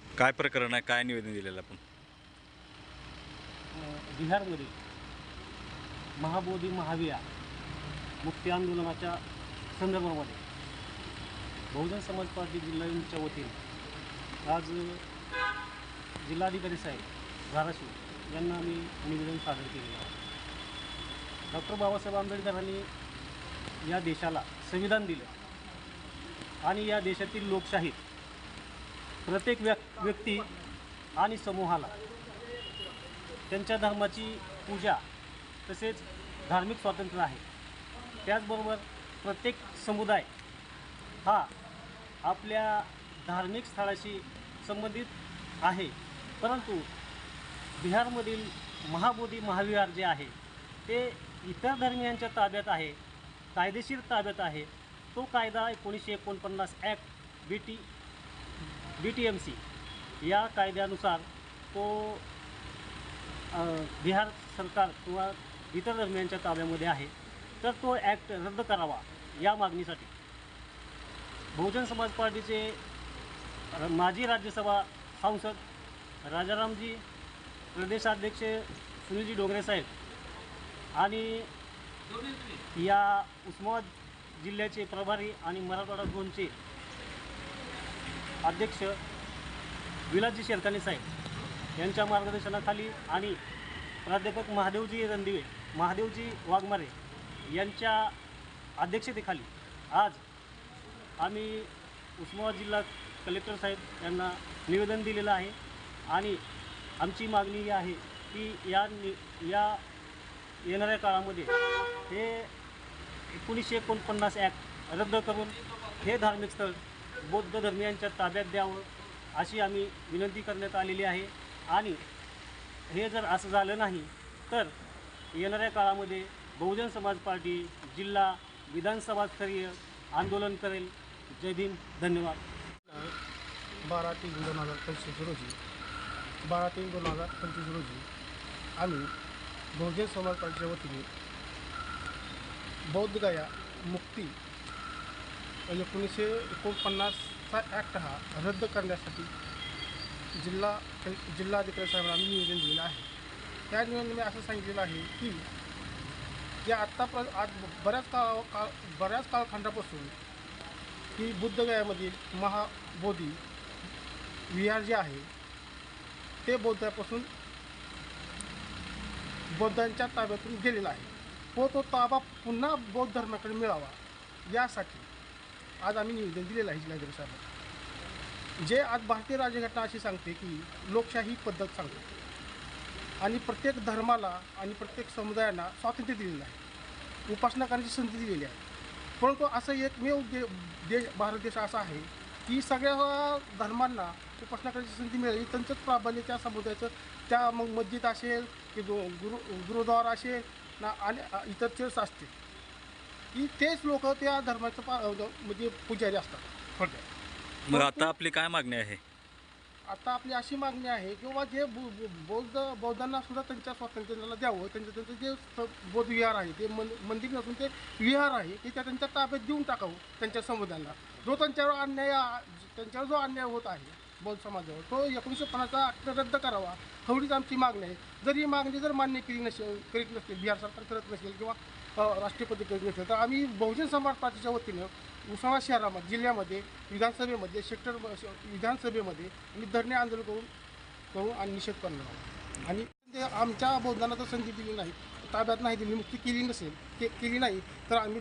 काय प्रकरण आहे? काय निवेदन दिलेलं आपण? बिहारमध्ये महाबोधी महाविया मुक्ती आंदोलनाच्या संदर्भामध्ये बहुजन समाज पार्टी जिल्ह्यांच्या वतीने आज जिल्हाधिकारी साहेब धाराशिव यांना आम्ही निवेदन सादर केलेलं आहे. डॉक्टर बाबासाहेब आंबेडकरांनी या देशाला संविधान दिलं आणि या देशातील लोकशाहीत प्रत्येक व्यक् व्यक्ती आणि समूहाला त्यांच्या धर्माची पूजा तसेच धार्मिक स्वातंत्र्य आहे. त्याचबरोबर प्रत्येक समुदाय हा आपल्या धार्मिक स्थळाशी संबंधित आहे. परंतु बिहारमधील महाबोधी महाविहार जे आहे ते इतर धर्मियांच्या ताब्यात आहे कायदेशीर ताब्यात आहे. तो कायदा एकोणीसशे एकोणपन्नास act B T B T M C या कायद्यानुसार तो बिहार सरकार किंवा इतर धर्मियांच्या ताब्यामध्ये आहे. तर तो ॲक्ट रद्द करावा या मागणीसाठी. बहुजन समाज पार्टीचे र- माजी राज्यसभा सांसद राजारामजी प्रदेशाध्यक्ष सुनीलजी डोंगरे साहेब आणि या उस्मानाबाद जिल्ह्याचे प्रभारी आणि मराठवाडा झोनचे अध्यक्ष विलासजी शेरकानी साहेब यांच्या मार्गदर्शनाखाली आणि प्राध्यापक महादेवजी रणदिवे महादेवजी वाघमारे यांच्या अध्यक्षतेखाली आज आम्ही उस्मानाबाद जिल्हा कलेक्टर साहेब यांना निवेदन दिलेलं आहे. आणि आमची मागणी ही आहे की या नि या येणाऱ्या काळामध्ये हे एकोणीसशे एकोणपन्नास ॲक्ट रद्द करून हे धार्मिक स्थळ बौद्ध धर्मियांच्या ताब्यात द्यावं अशी आम्ही विनंती करण्यात आलेली आहे. आणि हे जर असं झालं नाही तर येणाऱ्या काळामध्ये बहुजन समाज पार्टी जिल्हा विधानसभा स्तरीय आंदोलन करेल. जय भीम. धन्यवाद. बारा तीन दोन हजार पंचवीस रोजी बारा तीन दोन हजार पंचवीस रोजी आम्ही बहुजन समाज पार्टीच्या वतीने बौद्धगया मुक्ती एकोणीसशे एकोणपन्नासचा ॲक्ट हा रद्द करण्यासाठी जिल्हा जिल्हाधिकारी साहेबांना आम्ही निवेदन दिलेलं आहे. त्या निवेदनाने असं सांगितलेलं आहे की जे आत्ता प्र आज बऱ्याच काळ काळ बऱ्याच कालखंडापासून की बुद्धगयामधील महाबोधी विहार जे आहे ते बौद्धापासून बौद्धांच्या ताब्यातून गेलेला आहे. व तो ताबा पुन्हा बौद्ध धर्माकडे मिळावा यासाठी आज आम्ही निवेदन दिलेलं आहे जिल्हाधिकारी साहेब जे आज भारतीय राज्यघटना अशी सांगते की लोकशाही पद्धत सांगते. आणि प्रत्येक धर्माला आणि प्रत्येक समुदायांना स्वातंत्र्य दिलेलं आहे. उपासना करण्याची संधी दिलेली आहे. परंतु असं एकमेव दे देश भारत देश असा आहे की सगळ्या धर्मांना उपासना करण्याची संधी मिळाली. त्यांचंच प्राबल्य त्या समुदायाचं त्या मग मस्जिद असेल की गु गुरु गुरुद्वार असेल ना आणि इतर चर्च असतील. की तेच लोक त्या धर्माचं पा म्हणजे पुजारी असतात. थोडक्यात मग आता आपली काय मागणी आहे? आता आपली अशी मागणी आहे किंवा जे बु- बु- बौद्ध बौद्धांना सुद्धा त्यांच्या स्वातंत्र्याला द्यावं त्यांचं त्यांचं जे स- बौद्ध विहार आहे ते मन मंदिर नसून ते विहार आहे ते त्या त्यांच्या ताब्यात देऊन टाकावं त्यांच्या समुदायाला जो त्यांच्यावर अन्याय आ- त्यांच्यावर जो अन्याय होत आहे बौद्ध समाजावर तो एकोणीसशे पन्नासचा ॲक्ट रद्द करावा एवढीच आमची मागणी आहे. जर ही मागणी जर मान्य केली नसेल करीत नसेल बिहार सरकार करत नसेल किंवा अ, राष्ट्रपती करीत नसेल तर आम्ही बहुजन समाज पार्टीच्या वतीनं उस्मानाबाद शहरामध्ये जिल्ह्यामध्ये विधानसभेमध्ये सेक्टर विधानसभेमध्ये आम्ही धरणे आंदोलन करून करू आणि निषेध करणार आहोत. आणि ते आमच्या बोधनाला तर संधी दिली नाही ताब्यात नाही दिली मुक्ती केली नसेल के केली नाही तर आम्ही